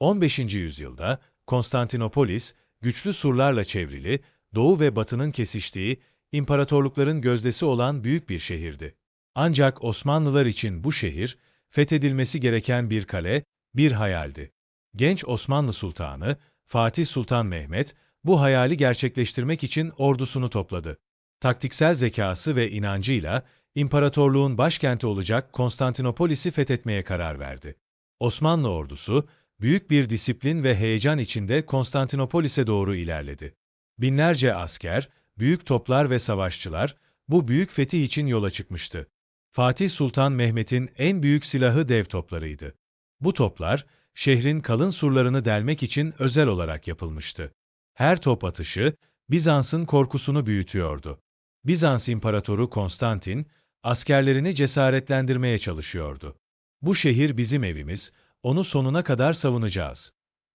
15. yüzyılda Konstantinopolis, güçlü surlarla çevrili, doğu ve batının kesiştiği, imparatorlukların gözdesi olan büyük bir şehirdi. Ancak Osmanlılar için bu şehir, fethedilmesi gereken bir kale, bir hayaldi. Genç Osmanlı Sultanı, Fatih Sultan Mehmet, bu hayali gerçekleştirmek için ordusunu topladı. Taktiksel zekası ve inancıyla, imparatorluğun başkenti olacak Konstantinopolis'i fethetmeye karar verdi. Osmanlı ordusu, büyük bir disiplin ve heyecan içinde Konstantinopolis'e doğru ilerledi. Binlerce asker, büyük toplar ve savaşçılar, bu büyük fetih için yola çıkmıştı. Fatih Sultan Mehmet'in en büyük silahı dev toplarıydı. Bu toplar, şehrin kalın surlarını delmek için özel olarak yapılmıştı. Her top atışı, Bizans'ın korkusunu büyütüyordu. Bizans İmparatoru Konstantin, askerlerini cesaretlendirmeye çalışıyordu. Bu şehir bizim evimiz, onu sonuna kadar savunacağız.